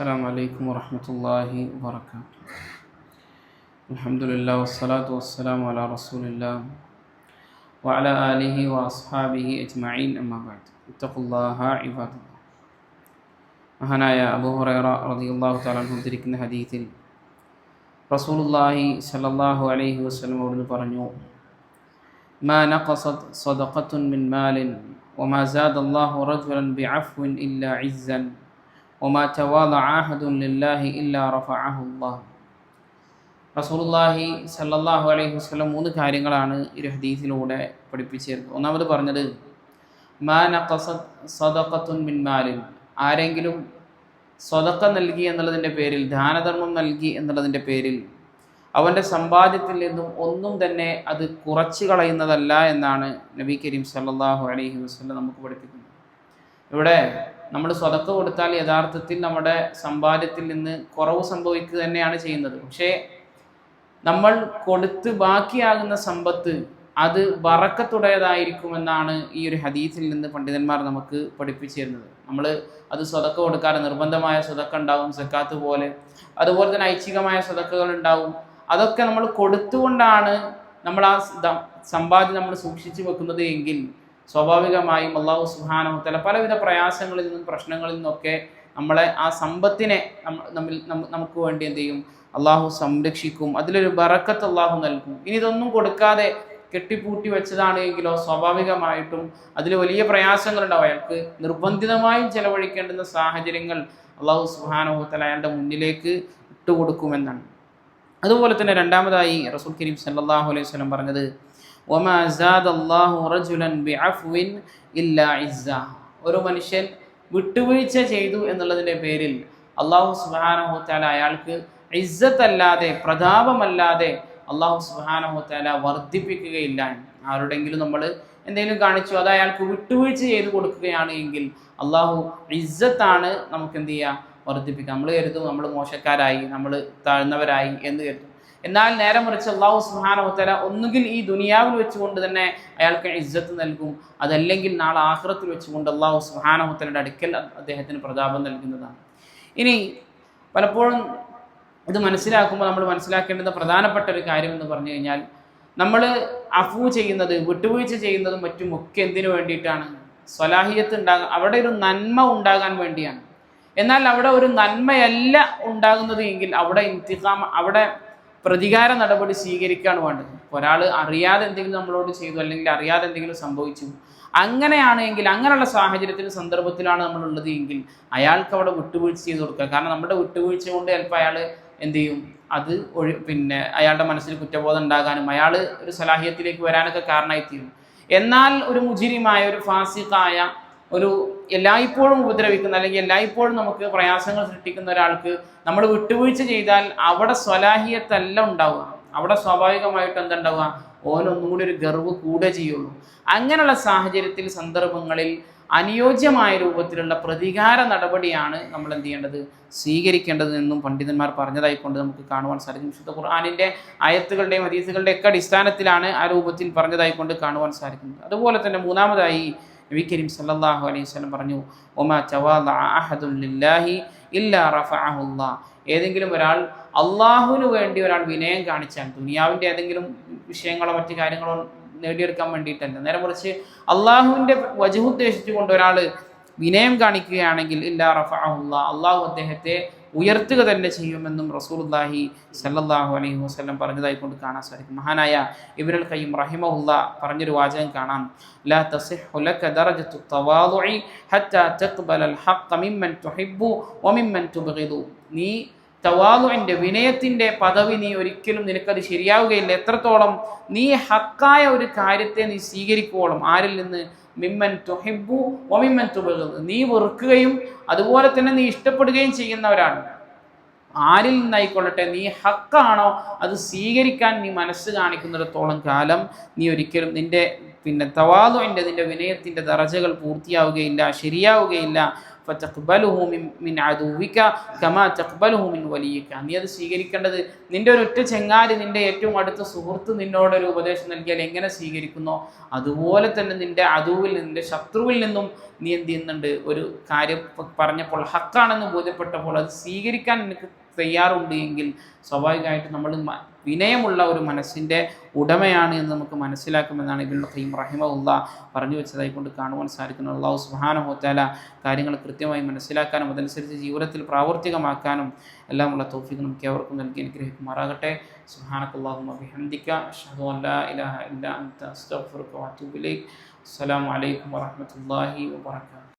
السلام عليكم ورحمة الله وبركاته الحمد لله والصلاة والسلام على رسول الله وعلى آله وأصحابه أجمعين أما بعد اتقوا الله عباد الله മഹാനായ അബൂ ഹുറൈറ റളിയല്ലാഹു തആല അൻഹു ഉദ്ധരിക്കുന്ന ഹദീസിൽ റസൂലുള്ളാഹി സ്വല്ലല്ലാഹു അലൈഹി വസല്ലം അവിടുന്ന് പറഞ്ഞു മാ നഖസത് സദഖത്തുൻ മിൻ മാലിൻ വമാ സാദ അല്ലാഹു റജുലൻ ബിഅഫ്വിൻ ഇല്ലാ ഇസ്സൻ വമാ تواضع അഹദുൻ لله ഇല്ലാ رفعه الله. റസൂലുള്ളാഹി സല്ലല്ലാഹു അലൈഹി വസല്ലം മൂന്ന് കാര്യങ്ങളാണ് ഈ ഹദീസിലൂടെ പഠിപ്പിച്ചത് ഒന്നാമത് പറഞ്ഞത് മാ നഖസത് സദഖത്തുൻ മിൻ മാലിൻ. ആരെങ്കിലും സ്വതക്ക നൽകി എന്നുള്ളതിന്റെ പേരിൽ ദാനധർമ്മം നൽകി എന്നുള്ളതിന്റെ പേരിൽ അവന്റെ സമ്പാദ്യത്തിൽ നിന്നും ഒന്നും തന്നെ അത് കുറച്ച് കളയുന്നതല്ല എന്നാണ് നബി കരീം സല്ലല്ലാഹു അലൈഹി വസല്ലം നമുക്ക് പഠിപ്പിക്കുന്നത്. ഇവിടെ നമ്മൾ സ്വതക്ക കൊടുത്താൽ യഥാർത്ഥത്തിൽ നമ്മുടെ സമ്പാദ്യത്തിൽ നിന്ന് കുറവ് സംഭവിക്കുക തന്നെയാണ് ചെയ്യുന്നത്. പക്ഷേ നമ്മൾ കൊടുത്ത് ബാക്കിയാകുന്ന സമ്പത്ത് അത് വറക്കത്തുടേതായിരിക്കുമെന്നാണ് ഈ ഒരു ഹദീസിൽ നിന്ന് പണ്ഡിതന്മാർ നമുക്ക് പഠിപ്പിച്ചു തരുന്നത്. നമ്മൾ അത് സ്വതക്ക കൊടുക്കാറ് നിർബന്ധമായ സ്വതക്ക ഉണ്ടാവും സക്കാത്ത് പോലെ. അതുപോലെ തന്നെ ഐച്ഛികമായ സ്വതക്കകൾ ഉണ്ടാവും. അതൊക്കെ നമ്മൾ കൊടുത്തുകൊണ്ടാണ് നമ്മൾ ആ സമ്പാദ്യം നമ്മൾ സൂക്ഷിച്ചു വെക്കുന്നത് എങ്കിൽ സ്വാഭാവികമായും അള്ളാഹു സുഹാനഹത്തല പലവിധ പ്രയാസങ്ങളിൽ നിന്നും പ്രശ്നങ്ങളിൽ നിന്നൊക്കെ നമ്മളെ ആ സമ്പത്തിനെ നമ്മിൽ നമുക്ക് വേണ്ടി എന്ത് ചെയ്യും? അള്ളാഹു സംരക്ഷിക്കും. അതിലൊരു ബറക്കത്ത് അള്ളാഹു നൽകും. ഇനി ഇതൊന്നും കൊടുക്കാതെ കെട്ടിപ്പൂട്ടി വെച്ചതാണ് എങ്കിലോ സ്വാഭാവികമായിട്ടും അതിൽ വലിയ പ്രയാസങ്ങളുണ്ടാവും. അയാൾക്ക് നിർബന്ധിതമായും ചെലവഴിക്കേണ്ടുന്ന സാഹചര്യങ്ങൾ അള്ളാഹു സുഹാനഹുത്തല അയാളുടെ മുന്നിലേക്ക് ഇട്ടുകൊടുക്കുമെന്നാണ്. അതുപോലെ തന്നെ രണ്ടാമതായി റസൂൽ കരീം സല്ലാഹു അലൈഹി സ്വലം പറഞ്ഞത് വമാ അള്ളാഹു റജുലൻ ഇല്ലാ ഇസ്സ. ഒരു മനുഷ്യൻ വിട്ടുവീഴ്ച ചെയ്തു എന്നുള്ളതിന്റെ പേരിൽ അള്ളാഹു സുബ്ഹാനഹു തആല അയാൾക്ക് ഇസ്സത്തല്ലാതെ പ്രതാപമല്ലാതെ അള്ളാഹു സുബ്ഹാനഹു തആല വർദ്ധിപ്പിക്കുകയില്ല. ആരുടെങ്കിലും നമ്മൾ എന്തെങ്കിലും കാണിച്ചു അത് അയാൾക്ക് വിട്ടുവീഴ്ച ചെയ്ത് കൊടുക്കുകയാണ് എങ്കിൽ അള്ളാഹു ഇസ്സത്താണ് നമുക്ക് എന്ത് ചെയ്യുക? വർദ്ധിപ്പിക്കുക. നമ്മൾ കരുതും നമ്മൾ മോശക്കാരായി നമ്മൾ താഴ്ന്നവരായി എന്ന് കരുതും. എന്നാൽ നേരെ മറിച്ച് അള്ളാഹു സുഹാനവത്തല ഒന്നുകിൽ ഈ ദുനിയാവിൽ വെച്ചുകൊണ്ട് തന്നെ അയാൾക്ക് ഇജ്ജത്ത് നൽകും. അതല്ലെങ്കിൽ നാളെ ആഹ്റത്തിൽ വെച്ചുകൊണ്ട് അള്ളാഹു സുഹാനവത്തലയുടെ അടുക്കൽ അദ്ദേഹത്തിന് പ്രതാപം നൽകുന്നതാണ്. ഇനി പലപ്പോഴും ഇത് മനസ്സിലാക്കുമ്പോൾ നമ്മൾ മനസ്സിലാക്കേണ്ടുന്ന പ്രധാനപ്പെട്ട ഒരു കാര്യം എന്ന് പറഞ്ഞു കഴിഞ്ഞാൽ നമ്മൾ അഫു ചെയ്യുന്നത് വിട്ടുവീഴ്ച ചെയ്യുന്നതും മറ്റും ഒക്കെ എന്തിനു വേണ്ടിയിട്ടാണ്? സ്വലാഹിയത്ത് ഉണ്ടാകാൻ അവിടെ ഒരു നന്മ ഉണ്ടാകാൻ വേണ്ടിയാണ്. എന്നാൽ അവിടെ ഒരു നന്മയല്ല ഉണ്ടാകുന്നത് എങ്കിൽ അവിടെ ഇന്തിഖാം അവിടെ പ്രതികാര നടപടി സ്വീകരിക്കുകയാണ് വേണ്ടത്. ഒരാൾ അറിയാതെ എന്തെങ്കിലും നമ്മളോട് ചെയ്തു അല്ലെങ്കിൽ അറിയാതെ എന്തെങ്കിലും സംഭവിച്ചു. അങ്ങനെയാണ് എങ്കിൽ അങ്ങനെയുള്ള സാഹചര്യത്തിലും സന്ദർഭത്തിലാണ് നമ്മളുള്ളത് എങ്കിൽ അയാൾക്ക് അവിടെ വിട്ടുവീഴ്ച ചെയ്ത് കൊടുക്കുക. കാരണം നമ്മുടെ വിട്ടുവീഴ്ച കൊണ്ട് ചിലപ്പോൾ അയാൾ എന്ത് ചെയ്യും? അത് ഒഴി പിന്നെ അയാളുടെ മനസ്സിൽ കുറ്റബോധം ഉണ്ടാകാനും അയാൾ ഒരു സലാഹ്യത്തിലേക്ക് വരാനൊക്കെ കാരണമായി തീരും. എന്നാൽ ഒരു മുജിരിമായ ഒരു ഫാസിഖായ ഒരു എല്ലായ്പ്പോഴും ഉപദ്രവിക്കുന്ന അല്ലെങ്കിൽ എല്ലായ്പ്പോഴും നമുക്ക് പ്രയാസങ്ങൾ സൃഷ്ടിക്കുന്ന ഒരാൾക്ക് നമ്മൾ വിട്ടുവീഴ്ച ചെയ്താൽ അവിടെ സ്വലാഹിയത്തല്ല ഉണ്ടാവുക. അവിടെ സ്വാഭാവികമായിട്ട് എന്തുണ്ടാവുക? ഓനൊന്നും കൂടി ഒരു ഗർവ് കൂടെ ചെയ്യുള്ളൂ. അങ്ങനെയുള്ള സാഹചര്യത്തിൽ സന്ദർഭങ്ങളിൽ അനുയോജ്യമായ രൂപത്തിലുള്ള പ്രതികാര നടപടിയാണ് നമ്മൾ എന്ത് ചെയ്യേണ്ടത്? സ്വീകരിക്കേണ്ടത് എന്നും പണ്ഡിതന്മാർ പറഞ്ഞതായിക്കൊണ്ട് നമുക്ക് കാണുവാൻ സാധിക്കും. വിശുദ്ധ ഖുർആാനിന്റെ ആയത്തുകളുടെയും ഹദീസുകളുടെ ഒക്കെ അടിസ്ഥാനത്തിലാണ് ആ രൂപത്തിൽ പറഞ്ഞതായിക്കൊണ്ട് കാണുവാൻ സാധിക്കുന്നത്. അതുപോലെ തന്നെ മൂന്നാമതായി നബി കരീം സല്ലല്ലാഹു അലൈഹി വസല്ലം പറഞ്ഞു ഒമാ ലില്ലാഹി ഇല്ലാ റഫഅഹുല്ലാ ഏതെങ്കിലും ഒരാൾ അള്ളാഹുവിന് വേണ്ടി ഒരാൾ വിനയം കാണിച്ചാൽ ദുനിയാവിന്റെ ഏതെങ്കിലും വിഷയങ്ങളോ മറ്റു കാര്യങ്ങളോ നേടിയെടുക്കാൻ വേണ്ടിയിട്ടല്ല. നേരെ മറിച്ച് അള്ളാഹുവിന്റെ വജുഹുദ്ദേശിച്ചുകൊണ്ട് ഒരാൾ വിനയം കാണിക്കുകയാണെങ്കിൽ ഇല്ലാ റഫഅഹുല്ലാ അള്ളാഹു അദ്ദേഹത്തെ ഉയർത്തുക തന്നെ ചെയ്യുമെന്നും റസൂലുള്ളാഹി സല്ലാഹു അലൈഹി വസ്ലം പറഞ്ഞതായി കൊണ്ട് കാണാൻ സാധിക്കും. മഹാനായ ഇബ്നുൽ കയ്യും റഹിമഹുല്ല പറഞ്ഞൊരു വാചകം കാണാം. ലാ തസിഹു ലക ദറജത്തു തവാദുഇ ഹത്താ തഖ്ബല അൽ ഹഖ് മിമ്മൻ തുഹിബ്ബു വമിമ്മൻ തുബ്ഗിദു. നീ തവാദുഇന്റെ വിനയത്തിന്റെ പദവി നീ ഒരിക്കലും നിനക്കത് ശരിയാവുകയില്ല. എത്രത്തോളം നീ ഹക്കായ ഒരു കാര്യത്തെ നീ സ്വീകരിക്കുവോളം ആരിൽ നിന്ന് മിമ്മൻ തുഹിബ്ബു ഒമിമ്മൻ തുബ്ഗിദു. നീ വെറുക്കുകയും അതുപോലെ തന്നെ നീ ഇഷ്ടപ്പെടുകയും ചെയ്യുന്നവരാണ്. ആരിൽ നിന്നായിക്കൊള്ളട്ടെ നീ ഹക്കാണോ അത് സ്വീകരിക്കാൻ നീ മനസ്സ് കാണിക്കുന്നിടത്തോളം കാലം നീ ഒരിക്കലും നിന്റെ പിന്നെ തവാദുവിന്റെ അതിന്റെ വിനയത്തിന്റെ ദറജകൾ പൂർത്തിയാവുകയില്ല ശരിയാവുകയില്ല. മിൻ അദുവിക കമാ മിൻ വലിയിക. നീ അത് സ്വീകരിക്കേണ്ടത് ഒരു ഒറ്റ ചെങ്ങാതി നിന്റെ ഏറ്റവും അടുത്ത സുഹൃത്ത് നിന്നോടൊരു ഉപദേശം നൽകിയാൽ എങ്ങനെ സ്വീകരിക്കുന്നോ? അതുപോലെ തന്നെ നിന്റെ അതുവിൽ നിന്റെ ശത്രുവിൽ നിന്നും നീ എന്ത് ചെയ്യുന്നുണ്ട്? ഒരു കാര്യം പറഞ്ഞപ്പോൾ ഹക്കാണെന്ന് ബോധ്യപ്പെട്ടപ്പോൾ അത് സ്വീകരിക്കാൻ നിനക്ക് തയ്യാറുണ്ട് എങ്കിൽ സ്വാഭാവികമായിട്ട് നമ്മൾ വിനയമുള്ള ഒരു മനസ്സിന്റെ ഉടമയാണ് എന്ന് നമുക്ക് മനസ്സിലാക്കുമെന്നാണ് ഇബിൻ ഖയ്യം റഹിമുള്ള പറഞ്ഞു വെച്ചതായി കൊണ്ട് കാണുവാൻ സാധിക്കുന്നത് അള്ളാഹു സുബ്ഹാനഹു കാര്യങ്ങൾ കൃത്യമായി മനസ്സിലാക്കാനും അതനുസരിച്ച് ജീവിതത്തിൽ പ്രാവർത്തികമാക്കാനും എല്ലാമുള്ള തോഫിക്ക് നമുക്ക് അവർക്കും നൽകി അനുഗ്രഹിക്കുമാറാകട്ടെ. സുബ്ഹാനക്കല്ലാഹുമ്മ ബിഹംദിക അഷ്ഹദു അല്ലാ ഇലാഹ ഇല്ല അസ്തഗ്ഫിറുക അസ്സലാമു അലൈക്കും വറഹ്മത്തുള്ളാഹി